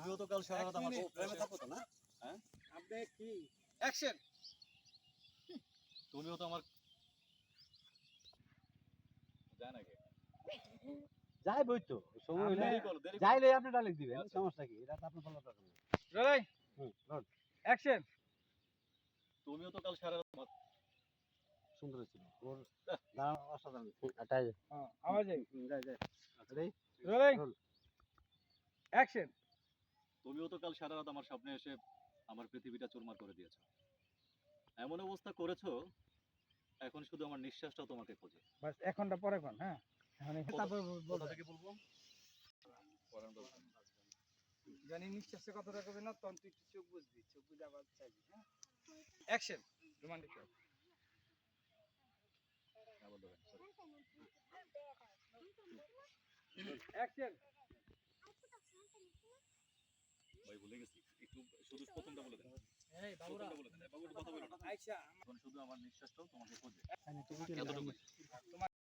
তুমিও তো কাল সারা রাত আমার প্রেমে থাকো তো না? আপনি কি? অ্যাকশন তুমিও তো আমার যায় নাকি? যাই বই তো সময় করো যাইলে আপনি ডাইরেক্ট দিবেন সমস্যা কি? এটা আপনি বলার দরকার নেই। রোলাই! হুম, লন। অ্যাকশন তুমিও তো কাল সারা রাত আমার সুন্দর ছিল। ওর দাঁড়ানো অসাধারণ। আটাই হ্যাঁ আওয়াজে যাই যাই। রেডি রোলাই! অ্যাকশন তুমিও তো কাল সারা রাত আমার স্বপ্নে এসে আমার পৃথিবীটা চুরমার করে দিয়েছ। এমন অবস্থা করেছ এখন শুধু আমার নিঃশ্বাসটাও তোমাকে খোঁজে। বাস এখনটা পরে কোন হ্যাঁ? কোথা বলবে। থেকে বলব। জানি নিঃশ্বাসে কতটা করবে না তখন তুই চোখ বুঝবি চোখ বুঝে আবার চাইবি হ্যাঁ? Action romantic. অ্যাকশন একটু শুধু প্রথমটা বলে দেন। এই বাবুরা। প্রথমটা বলে দেন। বাবু কথা বলো না আচ্ছা। শুধু আমার নিঃশ্বাসটাও তোমাকে খোঁজে এতটুকু